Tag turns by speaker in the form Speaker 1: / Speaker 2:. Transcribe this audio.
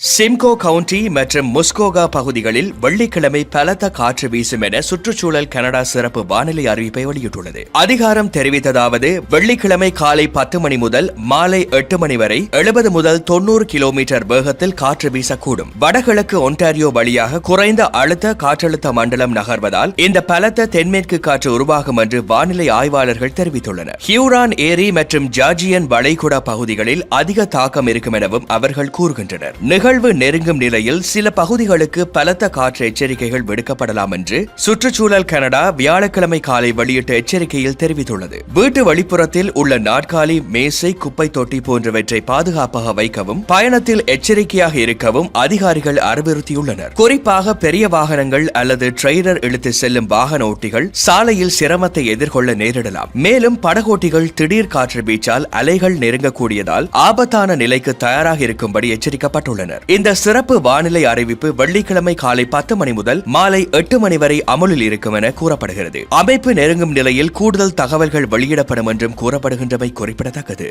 Speaker 1: Simcoe county மற்றும் முஸ்கோகா பகுதிகளில் வெள்ளிக்கிழமை பலத்த காற்று வீசும் என சுற்றுச்சூழல் கனடா சிறப்பு வானிலை அறிவிப்பை வெளியிட்டுள்ளது. அதிகாரம் தெரிவித்ததாவது வெள்ளிக்கிழமை காலை பத்து மணி முதல் மாலை எட்டு மணி வரை எழுபது முதல் தொண்ணூறு கிலோமீட்டர் வேகத்தில் காற்று வீசக்கூடும். வடகிழக்கு ஒன்டாரியோ வழியாக குறைந்த அழுத்த காற்றழுத்த மண்டலம் நகர்வதால் இந்த பலத்த தென்மேற்கு காற்று உருவாகும் என்று வானிலை ஆய்வாளர்கள் தெரிவித்துள்ளனர். ஹியூரான் ஏரி மற்றும் ஜார்ஜியன் வளைகுடா பகுதிகளில் அதிக தாக்கம் இருக்கும் எனவும் அவர்கள் கூறுகின்றனர். நிகழ்வு நெருங்கும் நிலையில் சில பகுதிகளுக்கு பலத்த காற்று எச்சரிக்கைகள் விடுக்கப்படலாம் என்று சுற்றுச்சூழல் கனடா வியாழக்கிழமை காலை வெளியிட்ட எச்சரிக்கையில் தெரிவித்துள்ளது. வீட்டு வெளிப்புறத்தில் உள்ள நாட்காலி மேசை குப்பை தொட்டி போன்றவற்றை பாதுகாப்பாக வைக்கவும் பயணத்தில் எச்சரிக்கையாக இருக்கவும் அதிகாரிகள் அறிவுறுத்தியுள்ளனர். குறிப்பாக பெரிய வாகனங்கள் அல்லது ட்ரெய்லர் இழுத்து செல்லும் வாகன ஓட்டிகள் சாலையில் சிரமத்தை எதிர்கொள்ள நேரிடலாம். மேலும் படகோட்டிகள் திடீர் காற்று வீச்சால் அலைகள் நெருங்கக்கூடியதால் ஆபத்தான நிலைக்கு தயாராக இருக்கும்படி எச்சரிக்கப்பட்டுள்ளனர். இந்த சிறப்பு வானிலை அறிவிப்பு வெள்ளிக்கிழமை காலை பத்து மணி முதல் மாலை எட்டு மணி வரை அமலில் இருக்கும் என கூறப்படுகிறது. அமைப்பு நெருங்கும் நிலையில் கூடுதல் தகவல்கள் வெளியிடப்படும் என்றும் கூறப்படுகின்றமை குறிப்பிடத்தக்கது.